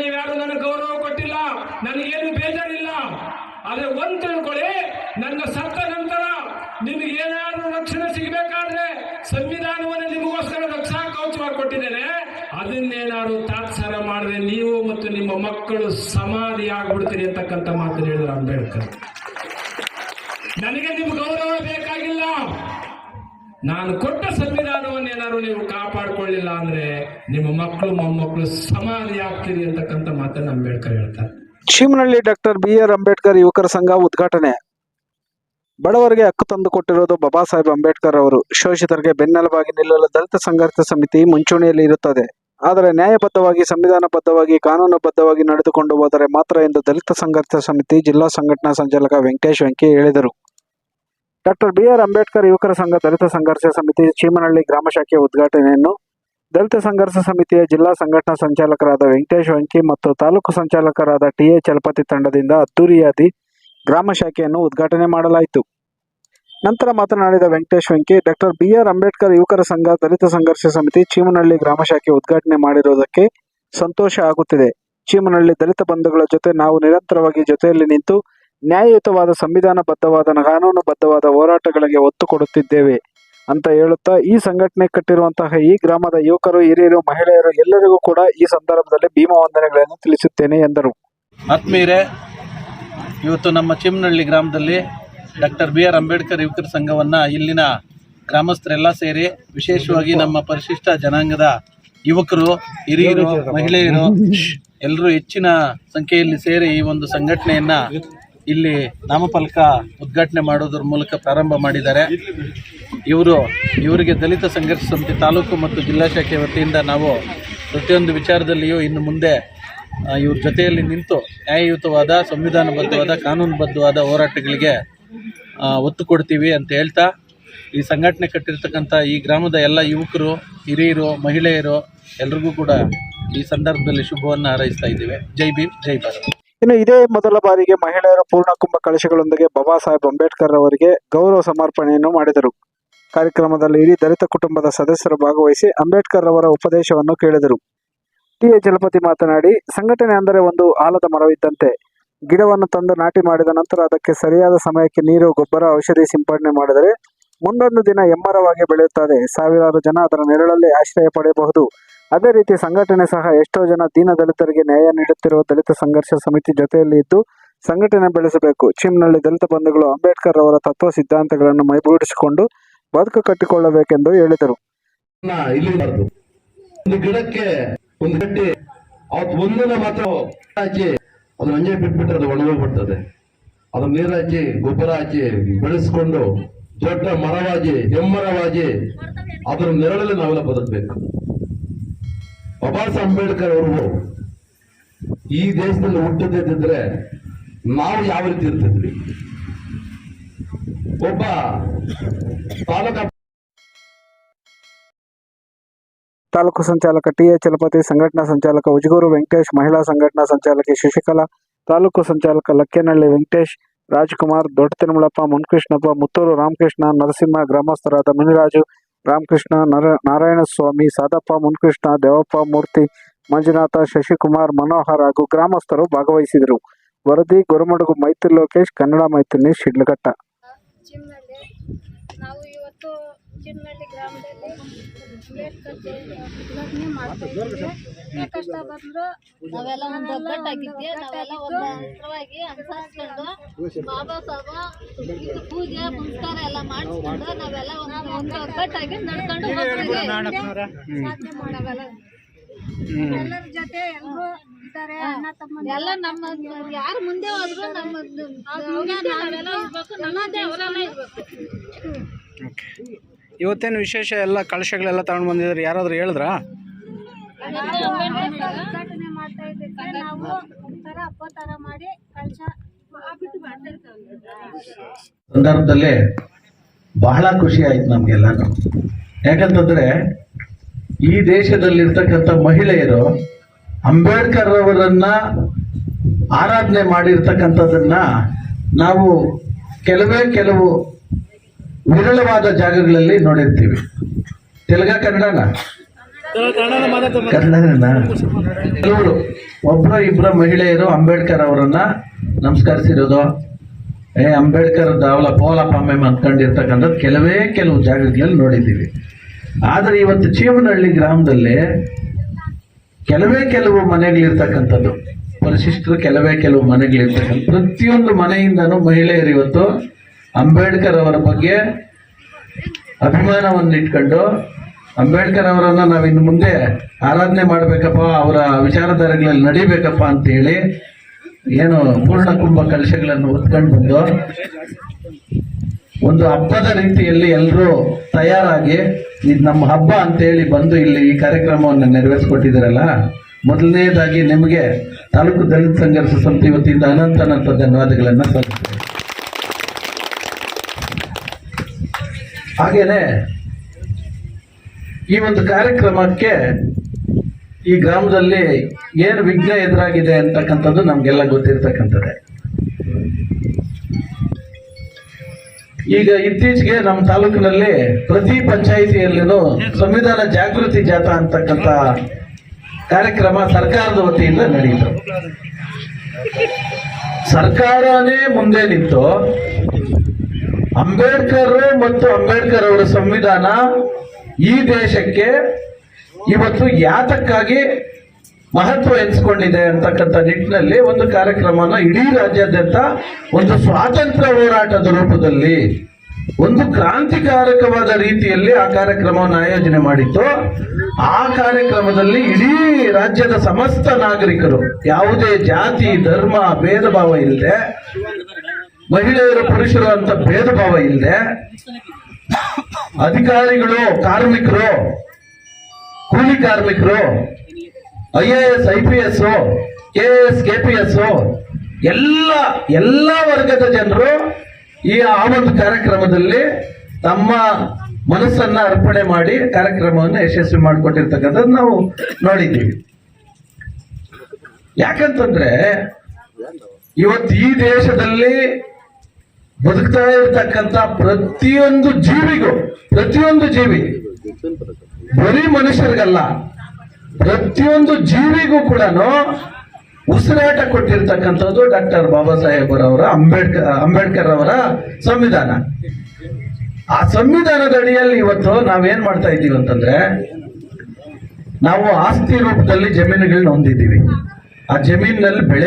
ನೀವ್ಯಾರು ನನಗೆ ಗೌರವ ಕೊಟ್ಟಿಲ್ಲ, ನನಗೇನು ಬೇಜಾರಿಲ್ಲ. ಆದರೆ ಒಂದ್ ತಿಳ್ಕೊಳ್ಳಿ, ನನ್ನ ಸತ್ತ ನಂತರ ನಿಮಗೆ ಏನಾದ್ರೂ ರಕ್ಷಣೆ ಸಿಗಬೇಕಾದ್ರೆ ಸಂವಿಧಾನವನ್ನು ನಿಮಗೋಸ್ಕರ ರಕ್ಷಾ ಕವಚವಾಗಿ ಕೊಟ್ಟಿದ್ದೇನೆ ಅದನ್ನೇನಾದ್ರು ತಾತ್ಸಾರ ಮಾಡಿದ್ರೆ ನೀವು ಮತ್ತು ನಿಮ್ಮ ಮಕ್ಕಳು ಸಮಾಧಿ ಆಗ್ಬಿಡ್ತೀರಿ ಅಂತಕ್ಕಂಥ ಮಾತನ್ನು ಹೇಳಿದ್ರು ಅಂಬೇಡ್ಕರ್. ನನಗೆ ನಿಮ್ಗೆ ಗೌರವ ಬೇಕಾಗಿಲ್ಲ. ನಾನು ಕೊಟ್ಟ ಸಂವಿಧಾನವನ್ನು ಏನಾದ್ರು ನೀವು ಕಾಪಾಡ್ಕೊಳ್ಳಿಲ್ಲ ಅಂದ್ರೆ ನಿಮ್ಮ ಮಕ್ಕಳು, ಮೊಮ್ಮಕ್ಕಳು ಸಮಾಧಿ ಆಗ್ತೀರಿ ಅಂತಕ್ಕಂಥ ಮಾತನ್ನು ಅಂಬೇಡ್ಕರ್ ಹೇಳ್ತಾರೆ. Cheemanahalli doctor B R Ambedkar ಯುವಕರ ಸಂಘ ಉದ್ಘಾಟನೆ. ಬಡವರಿಗೆ ಹಕ್ಕು ತಂದು ಕೊಟ್ಟಿರೋದು ಬಾಬಾ ಸಾಹೇಬ್ ಅಂಬೇಡ್ಕರ್ ಅವರು. ಶೋಷಿತರಿಗೆ ಬೆನ್ನೆಲುಬಾಗಿ ನಿಲ್ಲಲು ದಲಿತ ಸಂಘರ್ಷ ಸಮಿತಿ ಮುಂಚೂಣಿಯಲ್ಲಿ ಇರುತ್ತದೆ. ಆದರೆ ನ್ಯಾಯಬದ್ಧವಾಗಿ, ಸಂವಿಧಾನಬದ್ಧವಾಗಿ, ಕಾನೂನುಬದ್ಧವಾಗಿ ನಡೆದುಕೊಂಡು ಹೋದರೆ ಮಾತ್ರ ಎಂದು ದಲಿತ ಸಂಘರ್ಷ ಸಮಿತಿ ಜಿಲ್ಲಾ ಸಂಘಟನಾ ಸಂಚಾಲಕ ವೆಂಕಟೇಶ್ ವೆಂಕಿ ಹೇಳಿದರು. ಡಾಕ್ಟರ್ ಬಿ ಆರ್ ಅಂಬೇಡ್ಕರ್ ಯುವಕರ ಸಂಘ ದಲಿತ ಸಂಘರ್ಷ ಸಮಿತಿ ಚೀಮನಹಳ್ಳಿ ಗ್ರಾಮ ಶಾಖೆಯ ಉದ್ಘಾಟನೆಯನ್ನು ದಲಿತ ಸಂಘರ್ಷ ಸಮಿತಿಯ ಜಿಲ್ಲಾ ಸಂಘಟನಾ ಸಂಚಾಲಕರಾದ ವೆಂಕಟೇಶ್ ವಂಕಿ ಮತ್ತು ತಾಲೂಕು ಸಂಚಾಲಕರಾದ ಟಿ ಎ ಚಲಪತಿ ತಂಡದಿಂದ ಅದ್ದೂರಿಯಾದಿ ಗ್ರಾಮ ಶಾಖೆಯನ್ನು ಉದ್ಘಾಟನೆ ಮಾಡಲಾಯಿತು. ನಂತರ ಮಾತನಾಡಿದ Venkatesh Venki, doctor B R Ambedkar ಯುವಕರ ಸಂಘ ದಲಿತ ಸಂಘರ್ಷ ಸಮಿತಿ ಚೀಮನಹಳ್ಳಿ ಗ್ರಾಮ ಶಾಖೆ ಉದ್ಘಾಟನೆ ಮಾಡಿರುವುದಕ್ಕೆ ಸಂತೋಷ ಆಗುತ್ತಿದೆ. ಚೀಮನಹಳ್ಳಿ ದಲಿತ ಬಂಧುಗಳ ಜೊತೆ ನಾವು ನಿರಂತರವಾಗಿ ಜೊತೆಯಲ್ಲಿ ನಿಂತು ನ್ಯಾಯಯುತವಾದ, ಸಂವಿಧಾನಬದ್ಧವಾದ, ಕಾನೂನುಬದ್ಧವಾದ ಹೋರಾಟಗಳಿಗೆ ಒತ್ತು ಕೊಡುತ್ತಿದ್ದೇವೆ ಅಂತ ಹೇಳುತ್ತಾ ಈ ಸಂಘಟನೆ ಕಟ್ಟಿರುವಂತಹ ಈ ಗ್ರಾಮದ ಯುವಕರು, ಹಿರಿಯರು, ಮಹಿಳೆಯರು ಎಲ್ಲರಿಗೂ ಕೂಡ ಈ ಸಂದರ್ಭದಲ್ಲಿ ಭೀಮ ವಂದನೆಗಳನ್ನು ತಿಳಿಸುತ್ತೇನೆ ಎಂದರು. ಆತ್ಮೀಯರೇ, ಇವತ್ತು ನಮ್ಮ ಚಿಮ್ಮನಹಳ್ಳಿ ಗ್ರಾಮದಲ್ಲಿ ಡಾಕ್ಟರ್ ಬಿ ಆರ್ ಅಂಬೇಡ್ಕರ್ ಯುವಕರ ಸಂಘವನ್ನು ಇಲ್ಲಿನ ಗ್ರಾಮಸ್ಥರೆಲ್ಲ ಸೇರಿ ವಿಶೇಷವಾಗಿ ನಮ್ಮ ಪರಿಶಿಷ್ಟ ಜನಾಂಗದ ಯುವಕರು, ಹಿರಿಯರು, ಮಹಿಳೆಯರು ಎಲ್ಲರೂ ಹೆಚ್ಚಿನ ಸಂಖ್ಯೆಯಲ್ಲಿ ಸೇರಿ ಈ ಒಂದು ಸಂಘಟನೆಯನ್ನು ಇಲ್ಲಿ ನಾಮಫಲಕ ಉದ್ಘಾಟನೆ ಮಾಡೋದ್ರ ಮೂಲಕ ಪ್ರಾರಂಭ ಮಾಡಿದ್ದಾರೆ. ಇವರು, ಇವರಿಗೆ ದಲಿತ ಸಂಘರ್ಷ ಸಮಿತಿ ತಾಲೂಕು ಮತ್ತು ಜಿಲ್ಲಾ ಶಾಖೆ ವತಿಯಿಂದ ನಾವು ಪ್ರತಿಯೊಂದು ವಿಚಾರದಲ್ಲಿಯೂ ಇನ್ನು ಮುಂದೆ ಇವ್ರ ಜೊತೆಯಲ್ಲಿ ನಿಂತು ನ್ಯಾಯಯುತವಾದ, ಸಂವಿಧಾನಬದ್ಧವಾದ, ಕಾನೂನುಬದ್ಧವಾದ ಹೋರಾಟಗಳಿಗೆ ಒತ್ತು ಕೊಡ್ತೀವಿ ಅಂತ ಹೇಳ್ತಾ, ಈ ಸಂಘಟನೆ ಕಟ್ಟಿರ್ತಕ್ಕಂಥ ಈ ಗ್ರಾಮದ ಎಲ್ಲ ಯುವಕರು, ಹಿರಿಯರು, ಮಹಿಳೆಯರು ಎಲ್ರಿಗೂ ಕೂಡ ಈ ಸಂದರ್ಭದಲ್ಲಿ ಶುಭವನ್ನು ಹಾರೈಸ್ತಾ ಇದ್ದೀವಿ. ಜೈ ಭೀಮ್, ಜೈ ಭಾರತ್. ಇನ್ನು ಇದೇ ಮೊದಲ ಬಾರಿಗೆ ಮಹಿಳೆಯರು ಪೂರ್ಣಕುಂಭ ಕಳಶಗಳೊಂದಿಗೆ ಬಾಬಾ ಸಾಹೇಬ್ ಅಂಬೇಡ್ಕರ್ ಅವರಿಗೆ ಗೌರವ ಸಮರ್ಪಣೆಯನ್ನು ಮಾಡಿದರು. ಕಾರ್ಯಕ್ರಮದಲ್ಲಿ ಇಡೀ ದಲಿತ ಕುಟುಂಬದ ಸದಸ್ಯರು ಭಾಗವಹಿಸಿ ಅಂಬೇಡ್ಕರ್ ಅವರ ಉಪದೇಶವನ್ನು ಕೇಳಿದರು. ಟಿ ಎ ಚಲಪತಿ ಮಾತನಾಡಿ, ಸಂಘಟನೆ ಅಂದರೆ ಒಂದು ಆಲದ ಮರವಿದ್ದಂತೆ. ಗಿಡವನ್ನು ತಂದು ನಾಟಿ ಮಾಡಿದ ನಂತರ ಅದಕ್ಕೆ ಸರಿಯಾದ ಸಮಯಕ್ಕೆ ನೀರು, ಗೊಬ್ಬರ, ಔಷಧಿ ಸಿಂಪಡಣೆ ಮಾಡಿದರೆ ಮುಂದೊಂದು ದಿನ ಎಮ್ಮರವಾಗಿ ಬೆಳೆಯುತ್ತದೆ. ಸಾವಿರಾರು ಜನ ಅದರ ನೆರಳಲ್ಲಿ ಆಶ್ರಯ ಪಡೆಯಬಹುದು. ಅದೇ ರೀತಿ ಸಂಘಟನೆ ಸಹ ಎಷ್ಟೋ ಜನ ದೀನ ದಲಿತರಿಗೆ ನ್ಯಾಯ ನೀಡುತ್ತಿರುವ ದಲಿತ ಸಂಘರ್ಷ ಸಮಿತಿ ಜೊತೆಯಲ್ಲಿ ಇದ್ದು ಸಂಘಟನೆ ಬೆಳೆಸಬೇಕು. ಚಿಮ್ನಲ್ಲಿ ದಲಿತ ಬಂಧುಗಳು ಅಂಬೇಡ್ಕರ್ ಅವರ ತತ್ವ ಸಿದ್ಧಾಂತಗಳನ್ನು ಮೈಗೂಡಿಸಿಕೊಂಡು ಬದುಕು ಕಟ್ಟಿಕೊಳ್ಳಬೇಕೆಂದು ಹೇಳಿದರು. ಗಿಡಕ್ಕೆ ಒಂದು ಮಾತ್ರ ಅದು ಅದು ಒಣಗೋಗ್ಬಿಡ್ತದೆ. ಅದನ್ನ ನೀರು ಗೊಬ್ಬರ ಹಚ್ಚಿ ಬೆಳೆಸ್ಕೊಂಡು ದೊಡ್ಡ ಮರವಾಗಿ ಹೆಮ್ಮರವಾಗಿ ಅದರ ನೆರಳಲ್ಲಿ ನಾವೆಲ್ಲ ಬದುಕಬೇಕು. ಬಾಬಾ ಅಂಬೇಡ್ಕರ್ ಅವರು ಈ ದೇಶದಲ್ಲಿ ಹುಟ್ಟದಿದ್ದರೆ ನಾವು ಯಾವ ರೀತಿ ಇರ್ತಿದ್ವಿ? ಒಬ್ಬ ತಾಲೂಕಾ ತಾಲೂಕು ಸಂಚಾಲಕ ಟಿ ಎ ಚಲಪತಿ ಸಂಘಟನಾ ಸಂಚಾಲಕ ಉಜಗೂರು ವೆಂಕಟೇಶ್, ಮಹಿಳಾ ಸಂಘಟನಾ ಸಂಚಾಲಕಿ ಶಶಿಕಲಾ, ತಾಲೂಕು ಸಂಚಾಲಕ ಲಕ್ಕೇನಹಳ್ಳಿ ವೆಂಕಟೇಶ್ ರಾಜ್ಕುಮಾರ್ ದೊಡ್ಡ ತಿರುಮಲಪ್ಪ ಮುನ್ಕೃಷ್ಣಪ್ಪ ಮುತ್ತೂರು ರಾಮಕೃಷ್ಣ ನರಸಿಂಹ ಗ್ರಾಮಸ್ಥರಾದ ಮುನಿರಾಜು ರಾಮಕೃಷ್ಣ ನರ ನಾರಾಯಣಸ್ವಾಮಿ ಸಾದಪ್ಪ ಮುನ್ಕೃಷ್ಣ ದೇವಪ್ಪ ಮೂರ್ತಿ ಮಂಜುನಾಥ ಶಶಿಕುಮಾರ್ ಮನೋಹರ್ ಹಾಗೂ ಗ್ರಾಮಸ್ಥರು ಭಾಗವಹಿಸಿದರು ವರದಿ ಗೊರಮಡುಗು ಮೈತ್ರಿ ಲೋಕೇಶ್ ಕನ್ನಡ ಮೈತ್ರಿ ಶಿಡ್ಲಘಟ್ಟ ಚಿಮ್ನಳ್ಳಿ ನಾವು ಇವತ್ತು ಚಿನ್ನಳ್ಳಿ ಗ್ರಾಮದಲ್ಲಿ ಅಂಬೇಡ್ಕರ್ ಉದ್ಘಾಟನೆ ಮಾಡ್ತಾ ಇದ್ದೀವಿ. ಯಾಕಷ್ಟ ಬಂದ್ರು ನಾವೆಲ್ಲ ಒಂದು ಒಗ್ಗಟ್ಟಾಗಿದ್ದೆ ನಾವೆಲ್ಲ ಒಂದು ಹತ್ರವಾಗಿ ಅನುಸರಿಸ್ಕೊಂಡು ಬಾಬಾ ಸಾಬಾ ಇದು ಪೂಜೆ ಪುನಸ್ಕಾರ ಎಲ್ಲ ಮಾಡಿಸ್ಕೊಂಡು ನಾವೆಲ್ಲ ಒಂದು ಒಂದು ಒಗ್ಗಟ್ಟಾಗಿ ನಡ್ಕೊಂಡು ಹೋಗ್ತೀವಿ. ಸಾಧನೆ ಮಾಡವಲ್ಲ ಎಲ್ಲರ ಜೊತೆ ಎಲ್ಲರೂ ಇದ್ದಾರೆ ಅಣ್ಣ ತಮ್ಮ ಎಲ್ಲ ನಮ್ಮ ಯಾರು ಮುಂದೆ ಹೋದ್ರು ನಮ್ಮ ನಾವೆಲ್ಲ ಇರ್ಬೇಕು ನಮ್ಮದೇ ಅವರೆಲ್ಲ ಇರ್ಬೇಕು. ಇವತ್ತೇನು ವಿಶೇಷ ಎಲ್ಲ ಕಳಶಗಳೆಲ್ಲ ತಗೊಂಡು ಬಂದಿದ್ದಾರೆ ಯಾರಾದ್ರೂ ಹೇಳಿದ್ರಾ? ಉದ್ಘಾಟನೆ ಮಾಡ್ತಾ ಇದ್ದಕ್ಕೆ ನಾವು ಒಂಥರ ಹಬ್ಬ ಥರ ಮಾಡಿ ಕಳಶ ಸಂದರ್ಭದಲ್ಲಿ ಬಹಳ ಖುಷಿ ಆಯ್ತು ನಮ್ಗೆಲ್ಲ ಯಾಕಂತಂದ್ರೆ ಈ ದೇಶದಲ್ಲಿರ್ತಕ್ಕಂಥ ಮಹಿಳೆಯರು ಅಂಬೇಡ್ಕರ್ ಅವರನ್ನ ಆರಾಧನೆ ಮಾಡಿರ್ತಕ್ಕಂಥದ್ದನ್ನ ನಾವು ಕೆಲವೇ ಕೆಲವು ವಿರಳವಾದ ಜಾಗಗಳಲ್ಲಿ ನೋಡಿರ್ತೀವಿ. ತೆಲುಗ ಕನ್ನಡನ ಕನ್ನಡನ ಕೆಲವರು ಒಬ್ಬರ ಇಬ್ಬರ ಮಹಿಳೆಯರು ಅಂಬೇಡ್ಕರ್ ಅವರನ್ನ ನಮಸ್ಕರಿಸಿರೋದು. ಏ, ಅಂಬೇಡ್ಕರ್ ದಾವಲ ಪೋಲ ಪಾಮೆ ಅಂದ್ಕೊಂಡಿರ್ತಕ್ಕಂಥದ್ದು ಕೆಲವೇ ಕೆಲವು ಜಾಗಗಳಲ್ಲಿ ನೋಡಿದ್ದೀವಿ. ಆದರೆ ಇವತ್ತು ಚೀಮನಹಳ್ಳಿ ಗ್ರಾಮದಲ್ಲಿ ಕೆಲವೇ ಕೆಲವು ಮನೆಗಳಿರ್ತಕ್ಕಂಥದ್ದು. ಪರಿಶಿಷ್ಟರು ಕೆಲವೇ ಕೆಲವು ಮನೆಗಳಿರ್ತಕ್ಕಂಥ ಪ್ರತಿಯೊಂದು ಮನೆಯಿಂದನು ಮಹಿಳೆಯರು ಇವತ್ತು ಅಂಬೇಡ್ಕರ್ ಅವರ ಬಗ್ಗೆ ಅಭಿಮಾನವನ್ನು ಇಟ್ಕೊಂಡು ಅಂಬೇಡ್ಕರ್ ಅವರನ್ನು ನಾವು ಇನ್ನು ಮುಂದೆ ಆರಾಧನೆ ಮಾಡಬೇಕಪ್ಪ, ಅವರ ವಿಚಾರಧಾರೆಗಳಲ್ಲಿ ನಡಿಬೇಕಪ್ಪ ಅಂತೇಳಿ ಏನು ಪೂರ್ಣ ಕುಂಭ ಕಲಶಗಳನ್ನು ಹೊತ್ಕೊಂಡು ಬಂದು ಒಂದು ಹಬ್ಬದ ರೀತಿಯಲ್ಲಿ ಎಲ್ಲರೂ ತಯಾರಾಗಿ ಇದು ನಮ್ಮ ಹಬ್ಬ ಅಂತೇಳಿ ಬಂದು ಇಲ್ಲಿ ಈ ಕಾರ್ಯಕ್ರಮವನ್ನು ನೆರವೇರಿಸ್ಕೊಟ್ಟಿದ್ದೀರಲ್ಲ, ಮೊದಲನೇದಾಗಿ ನಿಮಗೆ ತಾಲೂಕು ದಲಿತ ಸಂಘರ್ಷ ಸಮಿತಿ ವತಿಯಿಂದ ಅನಂತ ಅನಂತ ಧನ್ಯವಾದಗಳನ್ನು ಸಲ್ಲಿಸ್ತೇನೆ. ಹಾಗೇನೆ, ಈ ಒಂದು ಕಾರ್ಯಕ್ರಮಕ್ಕೆ ಈ ಗ್ರಾಮದಲ್ಲಿ ಏನು ವಿಘ್ನ ಎದುರಾಗಿದೆ ಅಂತಕ್ಕಂಥದ್ದು ನಮಗೆಲ್ಲ ಗೊತ್ತಿರ್ತಕ್ಕಂಥದ್ದೇ. ಈಗ ಇತ್ತೀಚೆಗೆ ನಮ್ಮ ತಾಲೂಕಿನಲ್ಲಿ ಪ್ರತಿ ಪಂಚಾಯಿತಿಯಲ್ಲಿನೂ ಸಂವಿಧಾನ ಜಾಗೃತಿ ಜಾಥಾ ಅಂತಕ್ಕಂಥ ಕಾರ್ಯಕ್ರಮ ಸರ್ಕಾರದ ವತಿಯಿಂದ ನಡೆಯಿತು ಸರ್ಕಾರನೇ ಮುಂದೆ ನಿಂತು ಅಂಬೇಡ್ಕರ್ ಮತ್ತು ಅಂಬೇಡ್ಕರ್ ಅವರ ಸಂವಿಧಾನ ಈ ದೇಶಕ್ಕೆ ಇವತ್ತು ಯಾತಕ್ಕಾಗಿ ಮಹತ್ವ ಎನಿಸ್ಕೊಂಡಿದೆ ಅಂತಕ್ಕಂಥ ನಿಟ್ಟಿನಲ್ಲಿ ಒಂದು ಕಾರ್ಯಕ್ರಮನ ಇಡೀ ರಾಜ್ಯಾದ್ಯಂತ ಒಂದು ಸ್ವಾತಂತ್ರ್ಯ ಹೋರಾಟದ ರೂಪದಲ್ಲಿ, ಒಂದು ಕ್ರಾಂತಿಕಾರಕವಾದ ರೀತಿಯಲ್ಲಿ ಆ ಕಾರ್ಯಕ್ರಮವನ್ನು ಆಯೋಜನೆ ಮಾಡಿತ್ತು. ಆ ಕಾರ್ಯಕ್ರಮದಲ್ಲಿ ಇಡೀ ರಾಜ್ಯದ ಸಮಸ್ತ ನಾಗರಿಕರು, ಯಾವುದೇ ಜಾತಿ, ಧರ್ಮ ಭೇದ ಭಾವ ಇಲ್ಲದೆ, ಮಹಿಳೆಯರು, ಪುರುಷರು ಅಂತ ಭೇದ ಭಾವ ಇಲ್ಲದೆ, ಅಧಿಕಾರಿಗಳು, ಕಾರ್ಮಿಕರು, ಕೂಲಿ ಕಾರ್ಮಿಕರು I A S, I P S, K S, K P S ಎಲ್ಲ ಎಲ್ಲ ವರ್ಗದ ಜನರು ಈ ಆ ಒಂದು ಕಾರ್ಯಕ್ರಮದಲ್ಲಿ ತಮ್ಮ ಮನಸ್ಸನ್ನ ಅರ್ಪಣೆ ಮಾಡಿ ಕಾರ್ಯಕ್ರಮವನ್ನು ಯಶಸ್ವಿ ಮಾಡಿಕೊಟ್ಟಿರ್ತಕ್ಕಂಥದ್ದು ನಾವು ನೋಡಿದ್ದೀವಿ. ಯಾಕಂತಂದ್ರೆ ಇವತ್ತು ಈ ದೇಶದಲ್ಲಿ ಬದುಕ್ತಾ ಇರ್ತಕ್ಕಂಥ ಪ್ರತಿಯೊಂದು ಜೀವಿಗೂ, ಪ್ರತಿಯೊಂದು ಜೀವಿ, ಬರೀ ಮನುಷ್ಯರಿಗಲ್ಲ ಪ್ರತಿಯೊಂದು ಜೀವಿಗೂ ಕೂಡ ಉಸಿರಾಟ ಕೊಟ್ಟಿರ್ತಕ್ಕಂಥದ್ದು ಡಾಕ್ಟರ್ ಬಾಬಾ ಸಾಹೇಬರವರ ಅಂಬೇಡ್ಕರ್ ಅಂಬೇಡ್ಕರ್ ಅವರ ಸಂವಿಧಾನ. ಆ ಸಂವಿಧಾನದ ಅಡಿಯಲ್ಲಿ ಇವತ್ತು ನಾವೇನ್ ಮಾಡ್ತಾ ಇದ್ದೀವಿ ಅಂತಂದ್ರೆ, ನಾವು ಆಸ್ತಿ ರೂಪದಲ್ಲಿ ಜಮೀನುಗಳನ್ನ ಹೊಂದಿದ್ದೀವಿ ಆ ಜಮೀನಿನಲ್ಲಿ ಬೆಳೆ